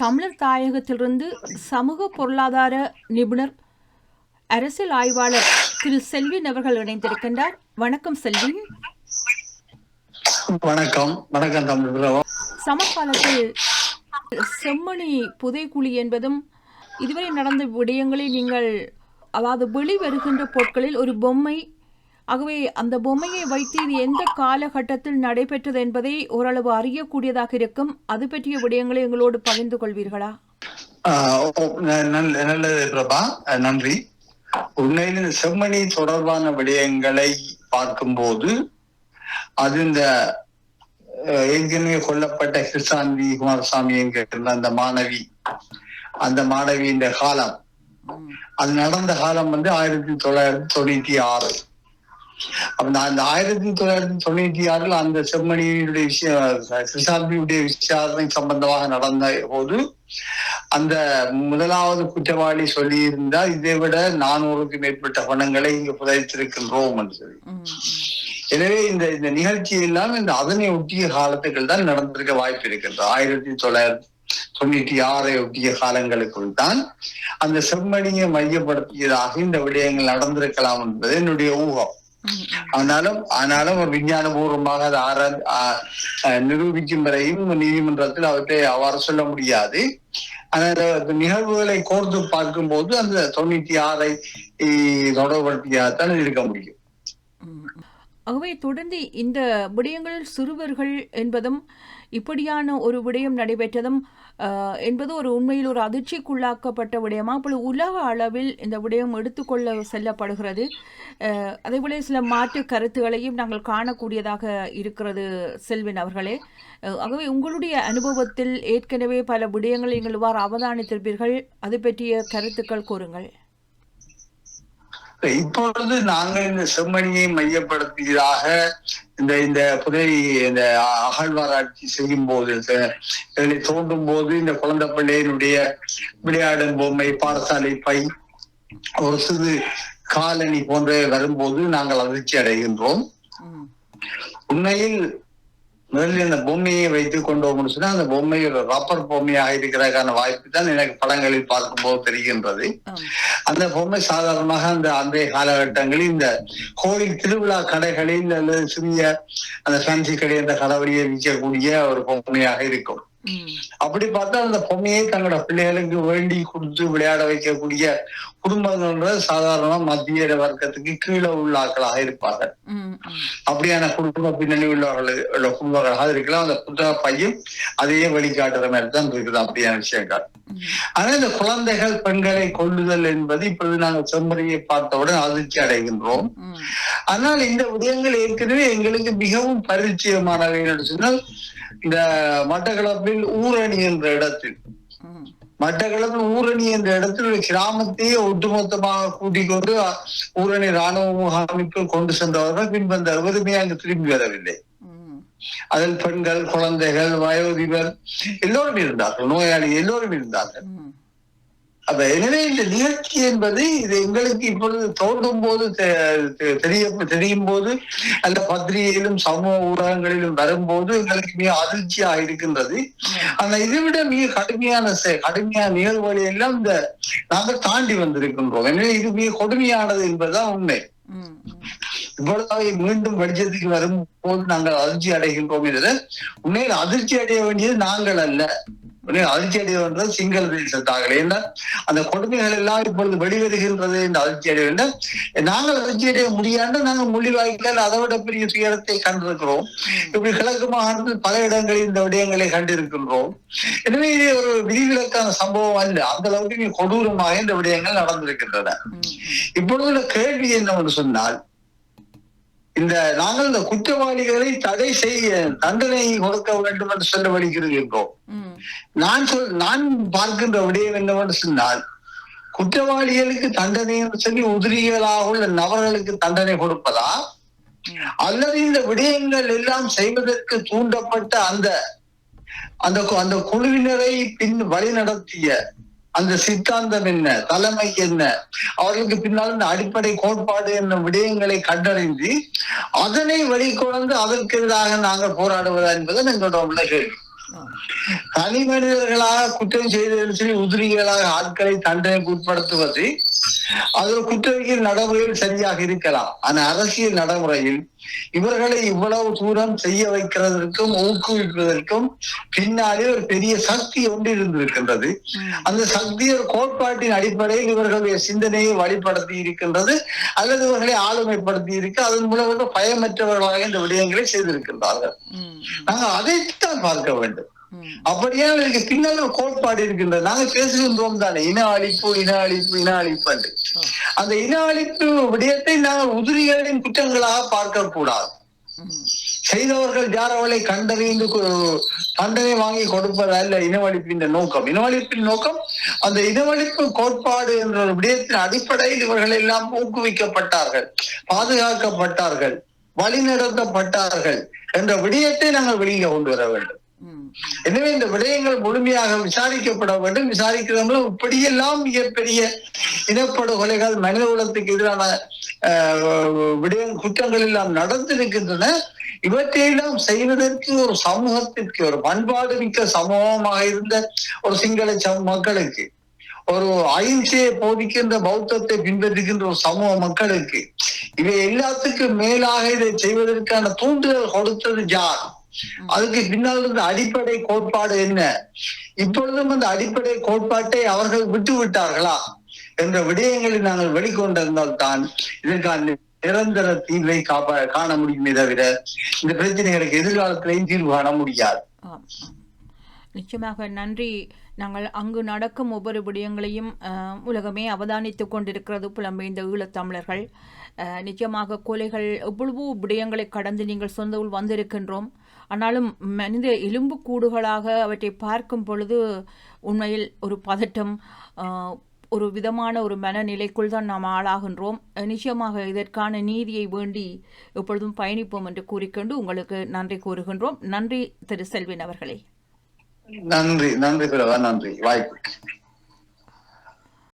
தமிழர் தாயகத்திலிருந்து சமூக பொருளாதார நிபுணர் அரசியல் ஆய்வாளர் திரு செல்வின் அவர்கள் இணைந்திருக்கின்றார். வணக்கம் செல்வின் வணக்கம். வணக்கம். சமகாலத்தில் செம்மணி புதைக்குழி என்பதும் இதுவரை நடந்த விடயங்களை நீங்கள் அதாவது வெளிவருகின்ற பொருட்களில் ஒரு பொம்மை ஆகவே அந்த பொம்மையை வைத்து இது எந்த காலகட்டத்தில் நடைபெற்றது என்பதை ஓரளவு அறியக்கூடியதாக இருக்கும். அது பற்றிய விடயங்களை எங்களோடு பகிர்ந்து கொள்வீர்களா? நல்லது பிரபா. நன்றி. உண்மையில் இந்த செம்மணி தொடர்பான விடயங்களை பார்க்கும்போது அது இந்த ஏற்கனவே கொல்லப்பட்ட கிருஷ்ணாந்தி குமாரசாமி என்கிற அந்த மாணவி அந்த மாணவியின் காலம். அது நடந்த காலம் வந்து ஆயிரத்தி தொள்ளாயிரத்தி தொண்ணூத்தி ஆறு. அப்ப நான் அந்த ஆயிரத்தி தொள்ளாயிரத்தி தொண்ணூத்தி ஆறில் அந்த செம்மணியுடைய விஷயம் கிருஷ்ணாந்தியுடைய விசாரணை சம்பந்தமாக நடந்த போது அந்த முதலாவது குற்றவாளி சொல்லியிருந்தா இதை விட நானூறுக்கு மேற்பட்ட பணங்களை இங்கு புதைத்திருக்கின்றோம் என்று சொல்லி. எனவே இந்த இந்த நிகழ்ச்சி எல்லாம் இந்த அதனை ஒட்டிய காலத்துக்கள் தான் நடந்திருக்க வாய்ப்பு இருக்கின்றது. ஆயிரத்தி தொள்ளாயிரத்தி தொண்ணூற்றி ஆறை ஒட்டிய காலங்களுக்குள் தான் அந்த செம்மணியை மையப்படுத்தியதாக இந்த விடயங்கள் நடந்திருக்கலாம் என்பது என்னுடைய ஊகம். ஆனாலும் ஆனாலும் ஒரு விஞ்ஞானபூர்வமாக அதை ஆரா நிரூபிக்கும் வரையும் நீதிமன்றத்தில் அவற்றை அவ்வாறு சொல்ல முடியாது. ஆனால் அந்த நிகழ்வுகளை கோர்த்து பார்க்கும்போது அந்த தொண்ணூத்தி ஆறை தொடர்படுத்தியாகத்தான் இருக்க முடியும். ஆகவே தொடர்ந்து இந்த விடயங்களில் சிறுவர்கள் என்பதும் இப்படியான ஒரு விடயம் நடைபெற்றதும் என்பது ஒரு உண்மையில் ஒரு அதிர்ச்சிக்குள்ளாக்கப்பட்ட விடயமா? அப்பொழுது உலக அளவில் இந்த விடயம் எடுத்துக்கொள்ள செல்லப்படுகிறது. அதேபோல சில மாற்று கருத்துகளையும் நாங்கள் காணக்கூடியதாக இருக்கிறது செல்வின் அவர்களே. ஆகவே உங்களுடைய அனுபவத்தில் ஏற்கனவே பல விடயங்களை நீங்கள் இவ்வாறு அவதானித்திருப்பீர்கள். அது பற்றிய கருத்துக்கள் கூறுங்கள். இப்பொழுது நாங்கள் இந்த செம்மணியை மையப்படுத்தியதாக இந்த இந்த புதை இந்த அகழ்வாராய்ச்சி செய்யும் போது தோண்டும் போது இந்த குழந்தை பிள்ளையினுடைய விளையாடும் பொம்மை பாடசாலை பை ஒரு சிறு காலணி போன்ற வரும்போது நாங்கள் அதிர்ச்சி அடைகின்றோம். உண்மையில் முதலில் அந்த பொம்மையை வைத்துக் கொண்டோம்னு சொன்னா அந்த பொம்மை ஒரு ரப்பர் பொம்மையாக இருக்கிறதுக்கான வாய்ப்பு தான் எனக்கு படங்களில் பார்க்கும்போது தெரிகின்றது. அந்த பொம்மை சாதாரணமாக அந்த அன்றைய காலகட்டங்களில் இந்த கோயில் திருவிழா கடைகளில் அல்லது சிறிய அந்த ஃபேன்சி கடை அந்த கடவுளியை விற்கக்கூடிய ஒரு பொம்மையாக இருக்கும் அப்படி பார்த்தா அந்த பொம்மையை தங்களோட பிள்ளைகளுக்கு வேண்டி கொடுத்து விளையாட வைக்கக்கூடிய குடும்பங்கள் சாதாரண மத்திய வர்க்கத்துக்கு கீழே உள்ள ஆட்களாக இருப்பார்கள். ம், அப்படியான குடும்ப பின்னணி உள்ளவர்கள் உள்ள குடும்பங்களாக இருக்கலாம். அந்த புத்தக பையும் அதையே வெளிக்காட்டுற மாதிரி தான் இருக்குது அப்படியான விஷயங்கள். ஆனா இந்த குழந்தைகள் பெண்களை கொள்ளுதல் என்பது இப்பொழுது நாங்கள் செம்மறியை பார்த்தவுடன் அதிர்ச்சி அடைகின்றோம். ஆனால் இந்த விடயங்கள் ஏற்கனவே எங்களுக்கு மிகவும் பரிச்சயமானவை என்று சொன்னால் இந்த மட்டக்களப்பில் ஊரணி என்ற இடத்தில் ம். மட்டக்களப்பில் ஊரணி என்ற இடத்தில் ஒரு கிராமத்தையே ஒட்டுமொத்தமாக கூட்டிக் கொண்டு ஊரணி ராணுவ முகாமிற்குள் கொண்டு சென்றவர்கள் பின்பு அந்த எவருமே அங்கு திரும்பி வரவில்லை அதில் பெண்கள் குழந்தைகள் வயோதிபர் எல்லோரும் இருந்தார்கள் நோயாளி எல்லோரும் இருந்தார்கள் அப்ப எனவே இந்த நிகழ்ச்சி என்பது இது எங்களுக்கு இப்பொழுது தோன்றும் போது தெரிய தெரியும் போது அந்த பத்திரிகையிலும் சமூக ஊடகங்களிலும் வரும்போது எங்களுக்கு மிக அதிர்ச்சியாக இருக்கின்றது. ஆனா இதை விட மிக கடுமையான செ- கடுமையான நிகழ்வுகளை எல்லாம் இந்த நாங்கள் தாண்டி வந்திருக்கின்றோம். எனவே இது மிக கொடுமையானது என்பதுதான் உண்மை. இவ்வளவு மீண்டும் வெளிச்சத்துக்கு வரும்போது நாங்கள் அதிர்ச்சி அடைகின்றோம் என்ற உண்மையில் அதிர்ச்சி அடைய வேண்டியது நாங்கள் அல்ல. உண்மையில் அதிர்ச்சி அடைய வேண்டியது சிங்கள தேசத்தார்கள் ஏன்னா அந்த கொடுமைகள் எல்லாம் இப்பொழுது வெளிவருகின்றது என்று அதிர்ச்சி அடைய வேண்டும் நாங்கள் அதிர்ச்சி அடைய முடியாண்டு நாங்கள் முள்ளிவாய்க்கால் அதை விட பெரிய துயரத்தை கண்டிருக்கிறோம். இப்படி கிழக்கு மாகாணத்தில் பல இடங்களில் இந்த விடயங்களை கண்டிருக்கின்றோம். எனவே இது ஒரு விதிவிலக்கான சம்பவம் அல்ல. அந்த அளவுக்கு மிக கொடூரமாக இந்த விடயங்கள் நடந்திருக்கின்றன. இப்பொழுது கேள்வி என்னவென்று சொன்னால் இந்த நாங்கள் இந்த குற்றவாளிகளை தடை செய்ய தண்டனை கொடுக்க வேண்டும் என்று சொல்ல வருகிறோம் நான் சொல் நான் பார்க்கின்ற விடயம் என்னவென்று சொன்னால் குற்றவாளிகளுக்கு தண்டனை என்று சொல்லி உதிரிகளாக உள்ள நபர்களுக்கு தண்டனை கொடுப்பதா. அல்லது இந்த விடயங்கள் எல்லாம் செய்வதற்கு தூண்டப்பட்ட அந்த அந்த அந்த குழுவினரை பின் வழி நடத்திய அந்த சித்தாந்தம் என்ன? தலைமை என்ன? அவர்களுக்கு பின்னால் இந்த அடிப்படை கோட்பாடு என்ன? விடயங்களை கண்டறிந்து அதனை வெளிக்கொணர்ந்து அதற்கு எதிராக நாங்கள் போராடுவதா என்பது எங்களோட உள்ள கேள்வி. தனி மனிதர்களாக குற்றம் செய்தவர்கள் சரி உதிரிகளாக ஆட்களை தண்டனைக்கு உட்படுத்துவது அது ஒரு குற்றவியல் நடைமுறையில் சரியாக இருக்கலாம் ஆனா அரசியல் நடைமுறையில் இவர்களை இவ்வளவு தூரம் செய்ய வைக்கிறதற்கும் ஊக்குவிப்பதற்கும் பின்னாலே ஒரு பெரிய சக்தி ஒன்று இருந்திருக்கின்றது. அந்த சக்தி ஒரு கோட்பாட்டின் அடிப்படையில் இவர்களுடைய சிந்தனையை வழிப்படுத்தி இருக்கின்றது அல்லது இவர்களை ஆளுமைப்படுத்தி இருக்கு அதன் மூலம் இவர்கள் பயமற்றவர்களாக இந்த விடயங்களை செய்திருக்கின்றார்கள். நாங்கள் அதைத்தான் பார்க்க வேண்டும். அப்படியே அவர்களுக்கு பின்னால் ஒரு கோட்பாடு இருக்கின்றது? நாங்க பேசுகின்றோம் தானே. இன அழிப்பு இன அழிப்பு இன அழிப்பு என்று. அந்த இன அழிப்பு விடயத்தை நாங்கள் உதிரிகளின் குற்றங்களாக பார்க்க கூடாது செய்தவர்கள் யார் அவளை கண்டறிந்து தண்டனை வாங்கி கொடுப்பதல்ல இனவழிப்பின் நோக்கம். இனவழிப்பின் நோக்கம் அந்த இனவழிப்பு கோட்பாடு என்ற ஒரு விடயத்தின் அடிப்படையில் இவர்கள் எல்லாம் ஊக்குவிக்கப்பட்டார்கள் பாதுகாக்கப்பட்டார்கள் வழிநடத்தப்பட்டார்கள் என்ற விடயத்தை நாங்கள் வெளியில கொண்டு வர வேண்டும். எனவே இந்த விடயங்கள் முழுமையாக விசாரிக்கப்பட வேண்டும் விசாரிக்கிறவங்களும் இப்படியெல்லாம் மிகப்பெரிய இனப்படுகொலைகள் மனித குலத்துக்கு எதிரான விடய குற்றங்கள் எல்லாம் நடந்திருக்கின்றன. இவற்றையெல்லாம் செய்வதற்கு ஒரு சமூகத்திற்கு ஒரு பண்பாடு மிக்க சமூகமாக இருந்த ஒரு சிங்கள மக்களுக்கு ஒரு அகிம்சையை போதிக்கின்ற பௌத்தத்தை பின்பற்றுகின்ற ஒரு சமூக மக்களுக்கு இவை எல்லாத்துக்கும் மேலாக இதை செய்வதற்கான தூண்டுதல் கொடுத்தது யார்? அதுக்கு பின்னால் இருந்த அடிப்படை கோட்பாடு என்ன? இப்பொழுதும் அந்த அடிப்படை கோட்பாட்டை அவர்கள் விட்டு விட்டார்களா என்ற விடயங்களை நாங்கள் வெளிக்கொண்டிருந்தால் தான் இதற்கான நிரந்தர தீர்வை காப்ப காண முடியுமே தவிர இந்த பிரச்சனைகளுக்கு எதிர்காலத்திலையும் தீர்வு காண முடியாது. நிச்சயமாக நன்றி. நாங்கள் அங்கு நடக்கும் ஒவ்வொரு விடயங்களையும் உலகமே அவதானித்துக் கொண்டிருக்கிறது புலம்பெயர்ந்த ஈழத்தமிழர்கள். நிச்சயமாக கொலைகள் எவ்வளவோ விடயங்களை கடந்து நீங்கள் சொந்த ஊர் வந்திருக்கின்றோம். ஆனாலும் மனித எலும்புக்கூடுகளாக அவற்றை பார்க்கும் பொழுது உண்மையில் ஒரு பதட்டம் ஒரு விதமான ஒரு மனநிலைக்குள் தான் நாம் ஆளாகின்றோம். நிச்சயமாக இதற்கான நீதியை வேண்டி எப்பொழுதும் பயணிப்போம் என்று கூறிக்கொண்டு உங்களுக்கு நன்றி கூறுகின்றோம். நன்றி திரு செல்வின் அவர்களே. நன்றி நன்றி நன்றி. வாய்ப்பு.